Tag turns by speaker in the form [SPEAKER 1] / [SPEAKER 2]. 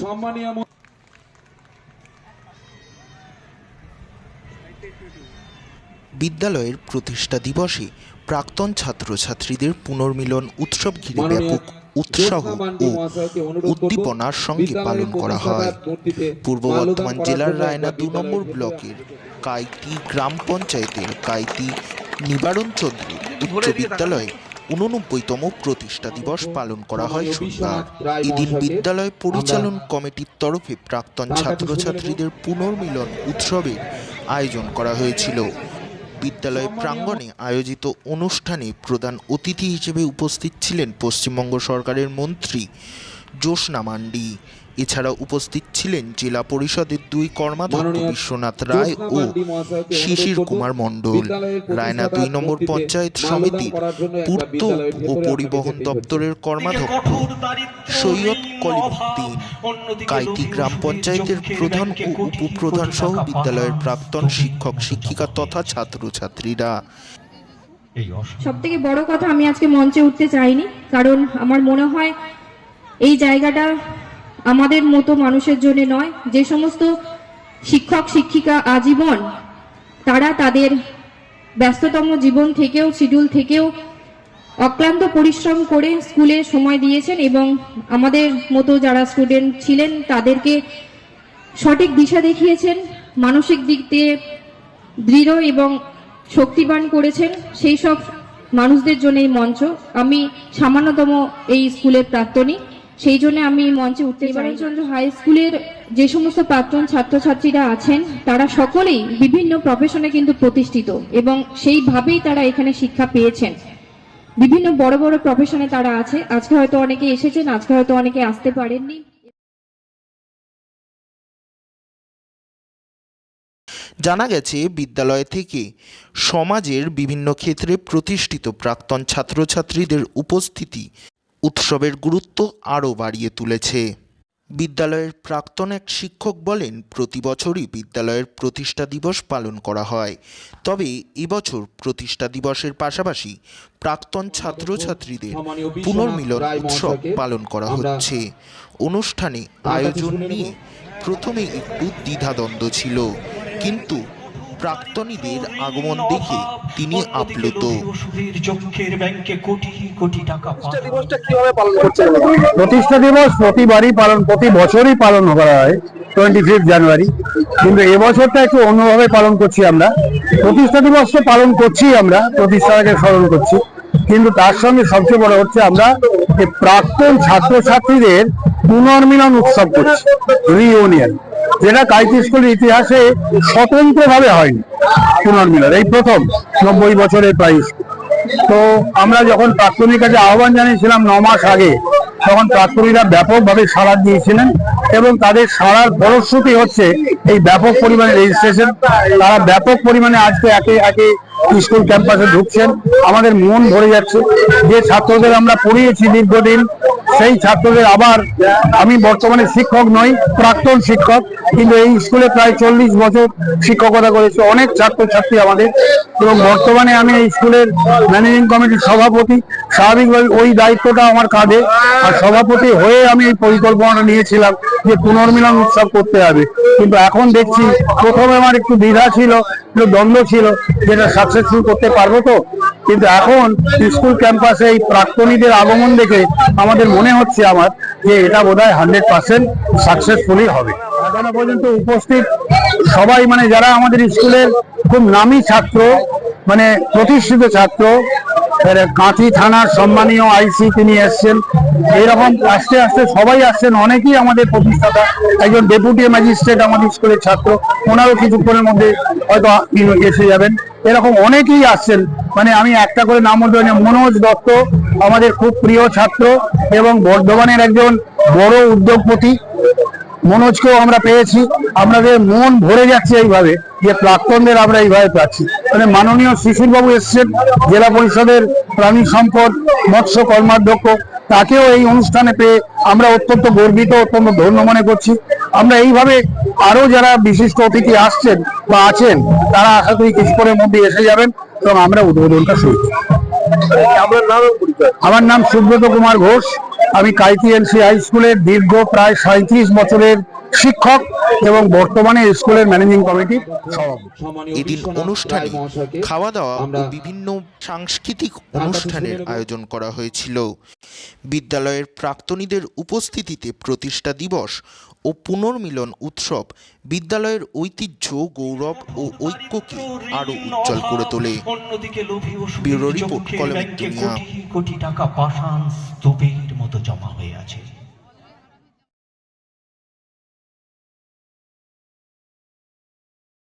[SPEAKER 1] সম্মানীয়
[SPEAKER 2] বিদ্যালয়ের প্রতিষ্ঠা দিবসে প্রাক্তন ছাত্রছাত্রীদের পুনর্মিলন উৎসব ঘিরে ব্যাপক উৎসাহ ও উদ্দীপনার সঙ্গে পালন করা হয়। পূর্ব বর্ধমান জেলার রায়না দু নম্বর ব্লকের কাইতি গ্রাম পঞ্চায়েতের কাইতি নিবারণ চৌধুরী উচ্চ বিদ্যালয়ে উননব্বইতম প্রতিষ্ঠা দিবস পালন করা হয় সোমবার। এদিন বিদ্যালয় পরিচালন কমিটির তরফে প্রাক্তন ছাত্রছাত্রীদের পুনর্মিলন উৎসবের আয়োজন করা হয়েছিল। বিদ্যালয় প্রাঙ্গণে আয়োজিত অনুষ্ঠানে প্রধান অতিথি হিসেবে উপস্থিত ছিলেন পশ্চিমবঙ্গ সরকারের মন্ত্রী জ্যোৎস্না মান্ডি। এছাড়া উপস্থিত ছিলেন জেলা পরিষদের দুই কর্মাধ্যক্ষ বিশ্বনাথ রায় ও শিশির কুমার মণ্ডল। রায়না দুই নম্বর পঞ্চায়েত সমিতির পূর্ত ও পরিবহন দপ্তরের কর্মাধ্যক্ষ সৈয়দ কলিমুদ্দিন কাইতি গ্রাম পঞ্চায়েতের প্রধান ও উপপ্রধান সহ বিদ্যালয়ের প্রাক্তন শিক্ষক শিক্ষিকা তথা ছাত্রছাত্রীরা।
[SPEAKER 3] এই
[SPEAKER 4] সব থেকে বড় কথা আমি আজকে মঞ্চে উঠতে চাইনি কারণ আমার মনে হয় এই জায়গাটা আমাদের মতো মানুষের জন্য নয়। যে সমস্ত শিক্ষক, শিক্ষিকা আজীবন, তারা তাদের ব্যস্ততম জীবন থেকেও শিডিউল থেকেও অক্লান্ত পরিশ্রম করে স্কুলে সময় দিয়েছেন এবং আমাদের মতো যারা স্টুডেন্ট ছিলেন, তাদেরকে সঠিক দিশা দেখিয়েছেন, মানসিক দিক দিয়ে দৃঢ় এবং শক্তিবান করেছেন। সেই সব মানুষদের জন্য এই মঞ্চ। আমি সামান্যতম এই স্কুলের প্রাক্তনী। সেই জন্য আমি মঞ্চে উঠতে চন্দ্র হাই স্কুলের যে সমস্ত প্রাক্তন ছাত্রছাত্রীরা আছেন তারা সকলেই বিভিন্ন প্রফেশনে কিন্তু প্রতিষ্ঠিত এবং সেইভাবেই তারা এখানে শিক্ষা পেয়েছেন। বিভিন্ন বড় বড় প্রফেশনে তারা আছে। আজকে হয়তো অনেকে এসেছেন আজকে হয়তো অনেকে আসতে পারেননি।
[SPEAKER 2] জানা গেছে বিদ্যালয় থেকে সমাজের বিভিন্ন ক্ষেত্রে প্রতিষ্ঠিত প্রাক্তন ছাত্রছাত্রীদের উপস্থিতি উৎসবের গুরুত্ব আরও বাড়িয়ে তুলেছে। বিদ্যালয়ের প্রাক্তন এক শিক্ষক বলেন, প্রতি বছরই বিদ্যালয়ের প্রতিষ্ঠা দিবস পালন করা হয়। তবে এবছর প্রতিষ্ঠা দিবসের পাশাপাশি প্রাক্তন ছাত্রছাত্রীদের পুনর্মিলন উৎসব পালন করা হচ্ছে। অনুষ্ঠানে আয়োজন নিয়ে প্রথমে একটু দ্বিধাদ্বন্দ্ব ছিল, কিন্তু প্রাক্তনীদের আগমন দেখে তিনি আপ্লুত।
[SPEAKER 3] চক্ষের ব্যাংকে কোটি কোটি টাকা
[SPEAKER 5] দিবসটা কীভাবে পালন করছেন?
[SPEAKER 6] প্রতিষ্ঠা দিবস প্রতিবারই পালন প্রতি বছরই পালন করা হয় টোয়েন্টি ফিফথ জানুয়ারি কিন্তু এবছরটা একটু অন্যভাবে পালন করছি আমরা। প্রতিষ্ঠা দিবস তো পালন করছি আমরা প্রতিষ্ঠাটাকে স্মরণ করছি। কিন্তু তার সঙ্গে সবচেয়ে বড় হচ্ছে আমরা প্রাক্তন ছাত্রছাত্রীদের পুনর্মিলন উৎসব করছি রিইউনিয়ন যেটা কাইতি স্কুলের ইতিহাসে স্বতন্ত্রভাবে হয়নি পুনর্মিলন, এই প্রথম নব্বই বছরের প্রায় তো আমরা যখন প্রাক্তনীর কাছে আহ্বান জানিয়েছিলাম ন মাস আগে, তখন প্রাক্তনীরা ব্যাপকভাবে সাড়া দিয়েছিলেন এবং তাদের সাড়ার ফলশ্রুতি হচ্ছে এই ব্যাপক পরিমাণে রেজিস্ট্রেশন তারা ব্যাপক পরিমাণে আজকে একে একে স্কুল ক্যাম্পাসে ঢুকছেন। আমাদের মন ভরে যাচ্ছে। যে ছাত্রদের আমরা পড়িয়েছি দীর্ঘদিন সেই ছাত্রদের আবার আমি বর্তমানে শিক্ষক নই, প্রাক্তন শিক্ষক, কিন্তু এই স্কুলে প্রায় চল্লিশ বছর শিক্ষকতা করেছে অনেক ছাত্রছাত্রী আমাদের। এবং বর্তমানে আমি এই স্কুলের ম্যানেজিং কমিটির সভাপতি। স্বাভাবিকভাবে ওই দায়িত্বটা আমার কাঁধে। আর সভাপতি হয়ে আমি এই পরিকল্পনাটা নিয়েছিলাম যে পুনর্মিলন উৎসব করতে হবে। কিন্তু এখন দেখছি প্রথমে আমার একটু দ্বিধা ছিল, একটু দ্বন্দ্ব ছিল যেটা সাকসেসফুল করতে পারব তো। কিন্তু এখন স্কুল ক্যাম্পাসে এই প্রাক্তনীদের আগমন দেখে আমাদের মনে হচ্ছে আমার যে এটা বোধহয় হান্ড্রেড পার্সেন্ট সাকসেসফুলই হবে। এখনও পর্যন্ত উপস্থিত সবাই মানে যারা আমাদের স্কুলের খুব নামী ছাত্র মানে প্রতিষ্ঠিত ছাত্র কাঁথি থানার সম্মানীয় আইসি তিনি এসছেন। এইরকম আস্তে আস্তে সবাই আসছেন, অনেকেই আমাদের প্রতিষ্ঠাতা, একজন ডেপুটি ম্যাজিস্ট্রেট আমাদের স্কুলের ছাত্র, ওনারও কিছুক্ষণের মধ্যে হয়তো এসে যাবেন। এরকম অনেকেই আসছেন। মানে আমি একটা করে নাম বলতে পারি মনোজ দত্ত, আমাদের খুব প্রিয় ছাত্র এবং বর্ধমানের একজন বড় উদ্যোগপতি। মনোজকেও আমরা পেয়েছি। আমাদের মন ভরে যাচ্ছে এইভাবে যে প্রাক্তনদের আমরা এইভাবে পাচ্ছি। মানে মাননীয় শিশিরবাবু এসছেন, জেলা পরিষদের প্রাণী সম্পদ মৎস্য কর্মাধ্যক্ষ। তাকেও এই অনুষ্ঠানে পেয়ে আমরা অত্যন্ত গর্বিত অত্যন্ত ধন্য মনে করছি। আমরা এইভাবে আরও যারা বিশিষ্ট অতিথি আসছেন বা আছেন তারা আশা করি কিছুক্ষণের মধ্যে এসে যাবেন এবং আমরা উদ্বোধনটা শুরু আমার নাম সুব্রত কুমার ঘোষ। আমি কাইপিএনসি হাই স্কুলের দীর্ঘ প্রায় সাঁত্রিশ বছরের শিক্ষক। এবং বর্তমানে স্কুলের ম্যানেজিং সভাপতি।
[SPEAKER 2] এদিন অনুষ্ঠানে খাওয়া দাওয়া ও বিভিন্ন সাংস্কৃতিক অনুষ্ঠানের আয়োজন করা হয়েছিল। বিদ্যালয়ের প্রাক্তনীদের উপস্থিতিতে প্রতিষ্ঠা দিবস ও পুনর্মিলন উৎসব বিদ্যালয়ের ঐতিহ্য গৌরব ও ঐক্যকে আরও উজ্জ্বল করে তোলে।
[SPEAKER 3] অন্যদিকে লোভী ও
[SPEAKER 2] ব্যুরো রিপোর্ট, কলমের দুনিয়া।
[SPEAKER 3] কোটি টাকা পাষাণ স্তূপের মতো জমা হয়ে আছে।